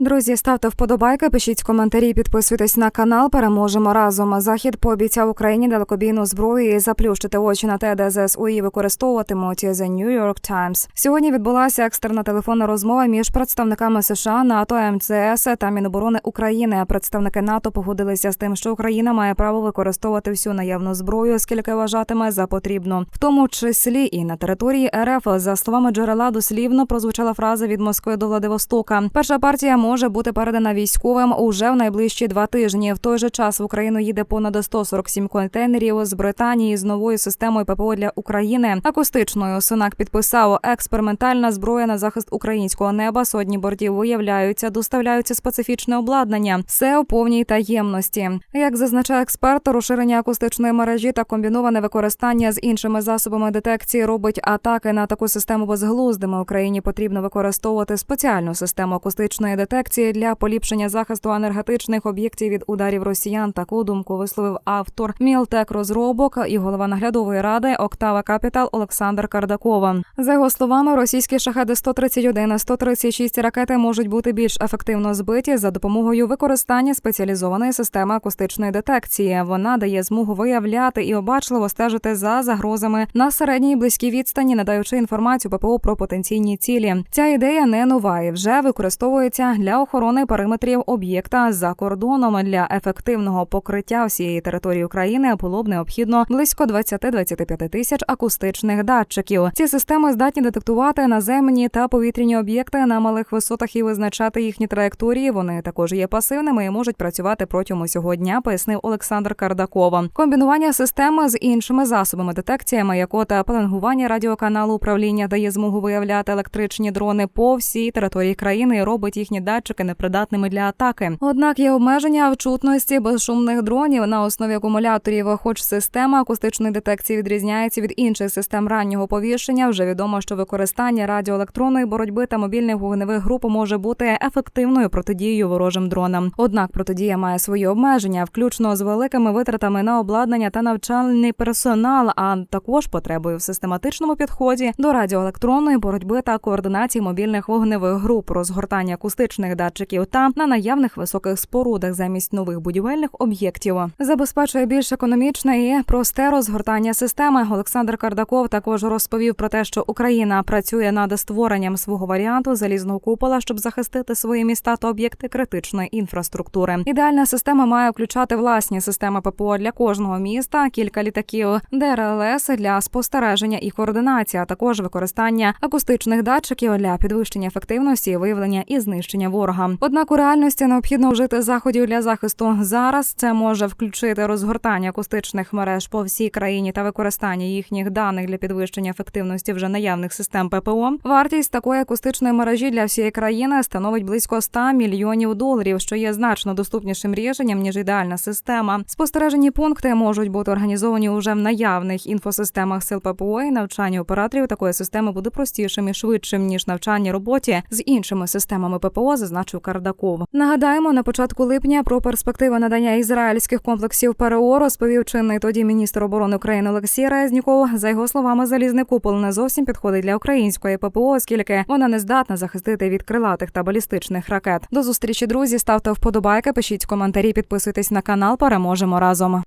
Друзі, ставте вподобайки, пишіть коментарі, підписуйтесь на канал. Переможемо разом. Захід пообіцяв Україні далекобійну зброю і заплющити очі на те, де ЗСУ її використовуватимуть. The New York Times. Сьогодні відбулася екстерна телефонна розмова між представниками США, НАТО, МЦС та Міноборони України. Представники НАТО погодилися з тим, що Україна має право використовувати всю наявну зброю, оскільки вважатиме за потрібну, в тому числі і на території РФ. За словами джерела, дослівно прозвучала фраза від Москви до Владивостока. Перша партія може бути передана військовим уже в найближчі два тижні. В той же час в Україну їде понад 147 контейнерів з Британії з новою системою ППО для України. Акустичною Сунак підписав експериментальна зброя на захист українського неба. Сотні бортів виявляються, доставляються специфічне обладнання. Все у повній таємності. Як зазначає експерт, розширення акустичної мережі та комбіноване використання з іншими засобами детекції робить атаки на таку систему безглуздими. Україні потрібно використовувати спеціальну систему акустичної детекції для поліпшення захисту енергетичних об'єктів від ударів росіян. Таку думку висловив автор Мілтек розробок і голова наглядової ради Октава Капітал Олександр Кардакова. За його словами, російські шахеди 131 136 ракети можуть бути більш ефективно збиті за допомогою використання спеціалізованої системи акустичної детекції. Вона дає змогу виявляти і обачливо стежити за загрозами на середній і близькій відстані, надаючи інформацію ППО про потенційні цілі. Ця ідея не нова і вже використовується для охорони периметрів об'єкта за кордоном. Для ефективного покриття всієї території України було б необхідно близько 20-25 тисяч акустичних датчиків. Ці системи здатні детектувати наземні та повітряні об'єкти на малих висотах і визначати їхні траєкторії. Вони також є пасивними і можуть працювати протягом усього дня, пояснив Олександр Кардакова. Комбінування системи з іншими засобами детекціями, як та пеленгування радіоканалу управління дає змогу виявляти електричні дрони по всій території країни і робить їхні датчики непридатними для атаки. Однак є обмеження в чутності безшумних дронів на основі акумуляторів. Хоч система акустичної детекції відрізняється від інших систем раннього повіщення, вже відомо, що використання радіоелектронної боротьби та мобільних вогневих груп може бути ефективною протидією ворожим дронам. Однак протидія має свої обмеження, включно з великими витратами на обладнання та навчальний персонал, а також потребою в систематичному підході до радіоелектронної боротьби та координації мобільних вогневих груп, розгортання акустичних датчиків та на наявних високих спорудах замість нових будівельних об'єктів. Забезпечує більш економічне і просте розгортання системи. Олександр Кардаков також розповів про те, що Україна працює над створенням свого варіанту залізного купола, щоб захистити свої міста та об'єкти критичної інфраструктури. Ідеальна система має включати власні системи ППО для кожного міста, кілька літаків ДРЛС для спостереження і координації, а також використання акустичних датчиків для підвищення ефективності, виявлення і знищення ворога. Однак у реальності необхідно вжити заходів для захисту. Зараз це може включити розгортання акустичних мереж по всій країні та використання їхніх даних для підвищення ефективності вже наявних систем ППО. Вартість такої акустичної мережі для всієї країни становить близько 100 мільйонів доларів, що є значно доступнішим рішенням ніж ідеальна система. Спостережені пункти можуть бути організовані уже в наявних інфосистемах сил ППО і навчання операторів такої системи буде простішим і швидшим ніж навчання роботі з іншими системами ППО, зазначив Кардаков. Нагадаємо, на початку липня про перспективи надання ізраїльських комплексів ПРО розповів чинний тоді міністр оборони України Олексій Резніков. За його словами, залізний купол не зовсім підходить для української ППО, оскільки вона не здатна захистити від крилатих та балістичних ракет. До зустрічі, друзі. Ставте вподобайки, пишіть коментарі, підписуйтесь на канал. Переможемо разом.